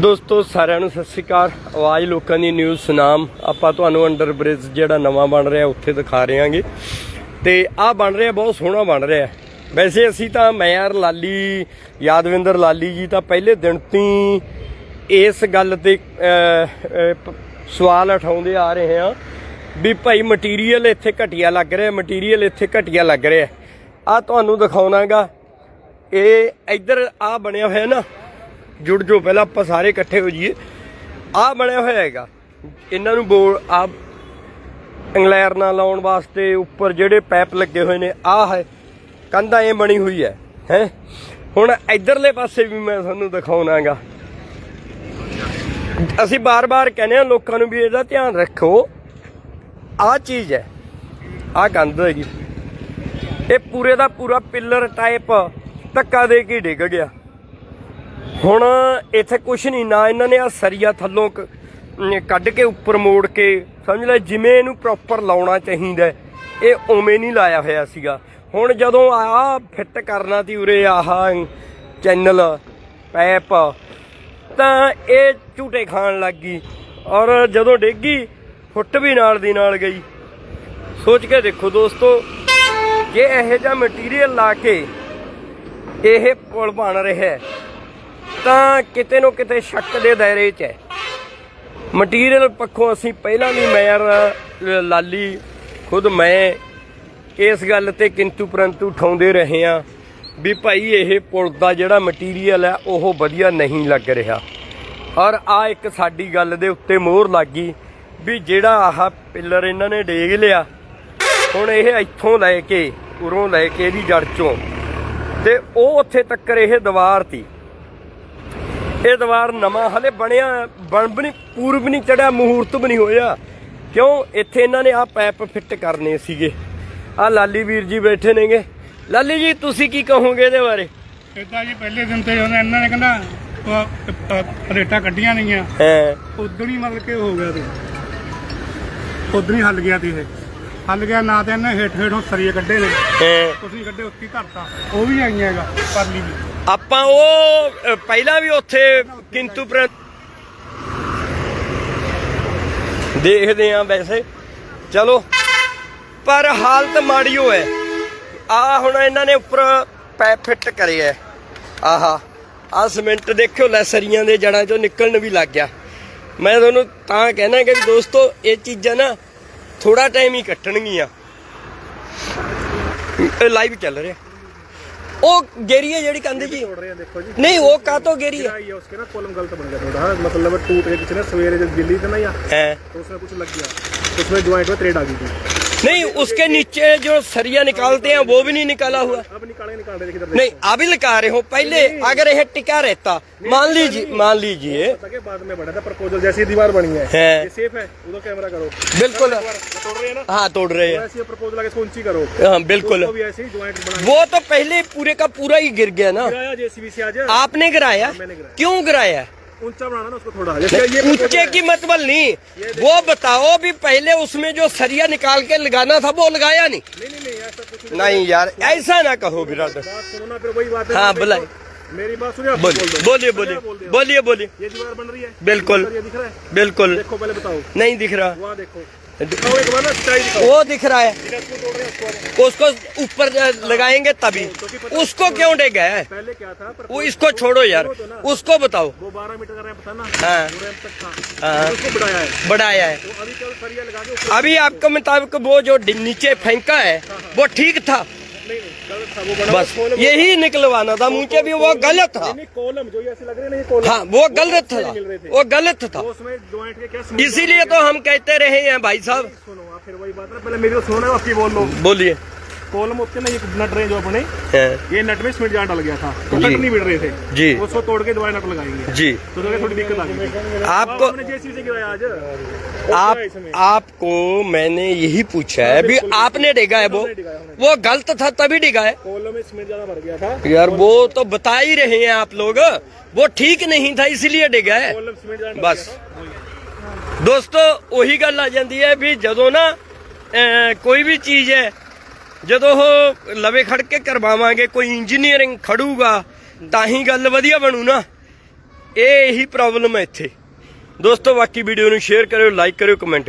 ਦੋਸਤੋ, ਸਾਰਿਆਂ ਨੂੰ ਸਤਿ ਸ਼੍ਰੀ ਅਕਾਲ। ਆਵਾਜ਼ ਲੋਕਾਂ ਦੀ ਨਿਊਜ਼ ਸੁਨਾਮ। ਆਪਾਂ ਤੁਹਾਨੂੰ ਅੰਡਰ ਬ੍ਰਿਜ ਜਿਹੜਾ ਨਵਾਂ ਬਣ ਰਿਹਾ, ਉੱਥੇ ਦਿਖਾ ਰਹੇ ਹਾਂਗੇ ਤੇ ਆਹ ਬਣ ਰਿਹਾ, ਬਹੁਤ ਸੋਹਣਾ ਬਣ ਰਿਹਾ। ਵੈਸੇ ਅਸੀਂ ਤਾਂ ਮੈਯਰ ਲਾਲੀ, ਯਾਦਵਿੰਦਰ ਲਾਲੀ ਜੀ ਤਾਂ ਪਹਿਲੇ ਦਿਨ ਤੋਂ ਹੀ ਇਸ ਗੱਲ ਤੇ ਸਵਾਲ ਉਠਾਉਂਦੇ ਆ ਰਹੇ ਹਾਂ ਵੀ ਭਾਈ ਮਟੀਰੀਅਲ ਇੱਥੇ ਘਟੀਆ ਲੱਗ ਰਿਹਾ ਮਟੀਰੀਅਲ ਇੱਥੇ ਘਟੀਆ ਲੱਗ ਰਿਹਾ। ਆ ਤੁਹਾਨੂੰ ਦਿਖਾਉਣਾਗਾ। ਇਹ ਇੱਧਰ ਆ ਬਣਿਆ ਹੋਇਆ ਨਾ ਜੁੜ ਜੋ ਪਹਿਲਾਂ ਆਪਾਂ ਸਾਰੇ ਇਕੱਠੇ ਹੋ ਜਾਈਏ। ਆ ਬਣਿਆ ਹੋਇਆ ਹੈਗਾ। ਇਹਨਾਂ ਨੂੰ ਬੋਲ ਆ ਇੰਗਲੈਰ ਨਾਲ ਲਾਉਣ ਵਾਸਤੇ ਉੱਪਰ ਜਿਹੜੇ ਪੈਪ ਲੱਗੇ ਹੋਏ ਨੇ ਆ ਹੈ। ਕੰਧਾਂ ਇਹ ਬਣੀ ਹੋਈ ਹੈ ਹੈ? ਹੁਣ ਇਧਰਲੇ ਪਾਸੇ ਵੀ ਮੈਂ ਤੁਹਾਨੂੰ ਦਿਖਾਉਣਾਗਾ। ਅਸੀਂ ਬਾਰ-ਬਾਰ ਕਹਿੰਦੇ ਆ ਲੋਕਾਂ ਨੂੰ ਵੀ ਇਹਦਾ ਧਿਆਨ ਰੱਖੋ। ਆ ਚੀਜ਼ ਹੈ। ਆ ਕੰਧ ਹੈਗੀ। ਇਹ ਪੂਰੇ ਦਾ ਪੂਰਾ ਪਿੱਲਰ ਟਾਈਪ ਧੱਕਾ ਦੇ ਕੇ ਡਿੱਗ ਗਿਆ। ਹੁਣ ਇੱਥੇ ਕੁਛ ਨਹੀਂ, ਨਾ ਇਹਨਾਂ ਨੇ ਆ ਸਰੀਆ ਥੱਲੋਂ ਕ- ਕੱਢ ਕੇ ਉੱਪਰ ਮੋੜ ਕੇ, ਸਮਝ ਲੈ, ਜਿਵੇਂ ਇਹਨੂੰ ਪ੍ਰੋਪਰ ਲਾਉਣਾ ਚਾਹੀਦਾ ਇਹ ਉਵੇਂ ਨਹੀਂ ਲਾਇਆ ਹੋਇਆ ਸੀਗਾ। ਹੁਣ ਜਦੋਂ ਆ ਫਿੱਟ ਕਰਨਾ ਤੀ ਉਰੇ ਆਹ ਚੈਨਲ ਪੈਪ ਤਾਂ ਇਹ ਝੂਟੇ ਖਾਣ ਲੱਗ ਗਈ ਔਰ ਜਦੋਂ ਡਿੱਗੀ ਫੁੱਟ ਵੀ ਨਾਲ ਦੀ ਨਾਲ ਗਈ। ਸੋਚ ਕੇ ਦੇਖੋ ਦੋਸਤੋ, ਜੇ ਇਹੋ ਜਿਹਾ ਮਟੀਰੀਅਲ ਲਾ ਕੇ ਇਹ ਪੁਲ ਬਣ ਰਿਹਾ ਹੈ ਤਾਂ ਕਿਤੇ ਨੂੰ ਕਿਤੇ ਸ਼ੱਕ ਦੇ ਦਾਇਰੇ 'ਚ ਹੈ। ਮਟੀਰੀਅਲ ਪੱਖੋਂ ਅਸੀਂ ਪਹਿਲਾਂ ਵੀ ਮੈਅਰ ਲਾਲੀ, ਖੁਦ ਮੈਂ ਇਸ ਗੱਲ ਤੇ ਕਿੰਤੂ ਪਰੰਤੂ ਉਠਾਉਂਦੇ ਰਹੇ ਆ ਵੀ ਭਾਈ ਇਹ ਪੁਲ ਦਾ ਜਿਹੜਾ ਮਟੀਰੀਅਲ ਹੈ, ਉਹ ਵਧੀਆ ਨਹੀਂ ਲੱਗ ਰਿਹਾ। ਔਰ ਆ ਇੱਕ ਸਾਡੀ ਗੱਲ ਦੇ ਉੱਤੇ ਮੋਹਰ ਲੱਗ ਗਈ ਵੀ ਜਿਹੜਾ ਆਹ ਪਿੱਲਰ ਇਹਨਾਂ ਨੇ ਡੇਗ ਲਿਆ, ਹੁਣ ਇਹ ਇੱਥੋਂ ਲੈ ਕੇ, ਉਰੋਂ ਲੈ ਕੇ ਇਹਦੀ ਜੜ ਚੋਂ। ਤੇ ਉਹ ਉੱਥੇ ਤੱਕ ਇਹ ਦੀਵਾਰ ਤੀ। ਇਹ ਦੀਵਾਰ ਨਵਾਂ ਹਲੇ ਬਣਿਆ ਬਣ ਵੀ ਨਹੀਂ ਪੂਰਬ ਨਹੀਂ ਚੜਿਆ ਮਹੂਰਤ ਵੀ ਨਹੀਂ ਹੋਇਆ। ਕਿਉਂ? ਇੱਥੇ ਇਹਨਾਂ ਨੇ ਆ ਪੈਪ ਫਿੱਟ ਕਰਨੇ ਸੀਗੇ। ਆ ਲਾਲੀ ਵੀਰ ਜੀ ਬੈਠੇ ਨੇਗੇ। ਲਾਲੀ ਜੀ ਤੁਸੀਂ ਕੀ ਕਹੋਗੇ ਇਹਦੇ ਬਾਰੇ? ਇਦਾਂ ਜੀ ਪਹਿਲੇ ਦਿਨ ਤੇ ਉਹਨੇ ਇਹਨਾਂ ਨੇ ਕਹਿੰਦਾ ਰੇਟਾਂ ਕੱਢੀਆਂ ਨਹੀਂ ਆ ਹੈ। ਉਦੋਂ ਹੀ ਮਤਲਬ ਕਿ ਹੋ ਗਿਆ ਤੇ ਉਦੋਂ ਹੀ ਹੱਲ ਗਿਆ ਤੇ ਇਹ। ਹੱਲ ਗਿਆ ਨਾ ਤੇ ਇਹਨੇ ਹੇਠ ਹੇਠੋਂ ਸਰੀਏ ਕੱਢੇ ਨੇ। ਨਹੀਂ ਕੱਢੇ ਉੱਤੀ ਧਰਤਾ। ਉਹ ਵੀ ਆਈਆਂ ਹੈਗਾ ਪਰਲੀ ਵੀ ਆਪਾਂ ਉਹ ਪਹਿਲਾਂ ਵੀ ਉੱਥੇ ਕਿੰਤੂ ਪਰ ਦੇਖਦੇ ਆਂ ਵੈਸੇ। ਚਲੋ, ਪਰ ਹਾਲਤ ਮਾੜੀ ਹੋ ਹੈ। ਆ ਹੁਣ ਇਹਨਾਂ ਨੇ ਉੱਪਰ ਪੈ ਫਿੱਟ ਕਰੇ ਐ। ਆਹਾ, ਆ ਸੀਮੈਂਟ ਦੇਖਿਓ ਲੈਸਰੀਆਂ ਦੇ ਜੜਾਂ ਚੋਂ ਨਿਕਲਣ ਵੀ ਲੱਗ ਗਿਆ। ਮੈਂ ਤੁਹਾਨੂੰ ਤਾਂ ਕਹਿਣਾ ਕਿ ਵੀ ਦੋਸਤੋ, ਇਹ ਚੀਜ਼ਾਂ ਨਾ ਥੋੜਾ ਟਾਈਮ ਹੀ ਕੱਟਣਗੀਆਂ। ਲਾਈਵ ਚੱਲ ਰਿਹਾ। ਉਹ ਗੇਰੀ ਹੈ ਜਿਹੜੀ ਕੰਧ ਜੀ ਤੋੜ ਰਹੇ ਆ ਦੇਖੋ ਜੀ ਨਹੀਂ ਉਹ ਕਾਤੋਂ ਗੇਰੀ है ये उसके ना कॉलम गलत बन गया थोड़ा मतलब टूट गया किसी ने सवेरे जब गिल्ली थी ना या है तो उसमें कुछ लग गया उसमें ज्वाइंट में थ्रेड आ गई थी नहीं उसके नीचे जो सरिया निकालते हैं वो भी नहीं निकाला हुआ अब निकाले निकाल रहे इधर नहीं अभी लगा रहे हो पहले अगर यह टिका रहता मान लीजिए मान लीजिए पता के बाद में बढ़ा था प्रपोजल जैसी दीवार बनी है है ये सेफ है उधर कैमरा करो बिल्कुल ये तोड़ रहे हैं ना हाँ तोड़ रहे हैं ऐसे प्रपोजल आगे इसको ऊंची करो हाँ बिल्कुल उसको भी ऐसे ही ज्वाइंट बना वो तो पहले पूरे का पूरा ही गिर गया ना गिराया जेसीबी से आज आपने गिराया मैंने गिराया। क्यों गिराया ऊंचा बनाना ना उसको थोड़ा जैसे ये ऊंचे की मतलब नहीं वो बताओ भी पहले उसमें जो सरिया निकाल के लगाना था वो लगाया नहीं नहीं नहीं नहीं ऐसा कुछ नहीं नहीं यार ऐसा ना कहो बिरादर बात सुनो ना फिर वही बात है हाँ, देखो, बुलाए। मेरी बात सुनिए बोल बोलिए बोलिए बोलिए बोलिए। ये दीवार बन रही है बिल्कुल दिख रहा है बिल्कुल। देखो पहले बताओ। नहीं दिख रहा। वहाँ देखो। वो दिख रहा है। है, हैं उसको? ऊपर लगाएँगे तभी। उसको क्यों है? पहले क्या था? वो इसको छोड़ो यार। उसको बताओ। वो 12 मीटर का रैंप था ना? हाँ। हाँ। बढ़ाया है। बढ़ाया है। तो अभी आपके मुताबिक वो जो नीचे फेंका है। वो ठीक था नहीं नहीं गलत था वो बना बस यही निकलवाना था मुझे भी वो गलत था। नहीं कॉलम जो ये ऐसे लग रहे हैं कॉलम। हाँ वो गलत था वो गलत था। इसीलिए तो हम कहते रहे हैं भाई साहब। सुनो फिर वही बात है पहले मेरी तो सुनो आपकी बोल लो। बोलिए। कॉलम होते हैं ना ये नट रहे हैं जो अपने हाँ, ये नट में सीमेंट जहाँ डल गया था तो जी। नट नहीं मिल रहे थे जी उसको तोड़ के दवाई नट लगाएंगे जी तो तो थोड़ी दिक्कत आ गई थी। आपको आपने जेसीबी से गिराया आज आप आपको मैंने यही पूछा है भी आपने डिगा है वो वो गलत था तभी डिगा है कॉलम में सीमेंट ज्यादा भर गया था यार वो तो बता ही रहे हैं आप लोग वो ठीक नहीं था इसलिए डिगा है कॉलम सीमेंट ज्यादा भर ਬਸ गया था। ਦੋਸਤੋ ਉਹੀ ਗੱਲ ਆ ਜਾਂਦੀ ਹੈ ਵੀ ਜਦੋਂ ਨਾ ਅਹ, ਕੋਈ ਵੀ ਚੀਜ਼ ਹੈ ਜਦੋਂ ਉਹ ਲਵੇ ਖੜ ਕੇ ਕਰਵਾਵਾਂਗੇ, ਕੋਈ ਇੰਜੀਨੀਅਰਿੰਗ ਖੜੂਗਾ ਤਾਂ ਹੀ ਗੱਲ ਵਧੀਆ ਬਣੂ ਨਾ। ਇਹ ਇਹੀ ਪ੍ਰੋਬਲਮ ਹੈ ਇੱਥੇ। ਦੋਸਤੋ, ਬਾਕੀ ਵੀਡੀਓ ਨੂੰ ਸ਼ੇਅਰ ਕਰਿਓ ਲਾਈਕ ਕਰਿਓ ਕਮੈਂਟ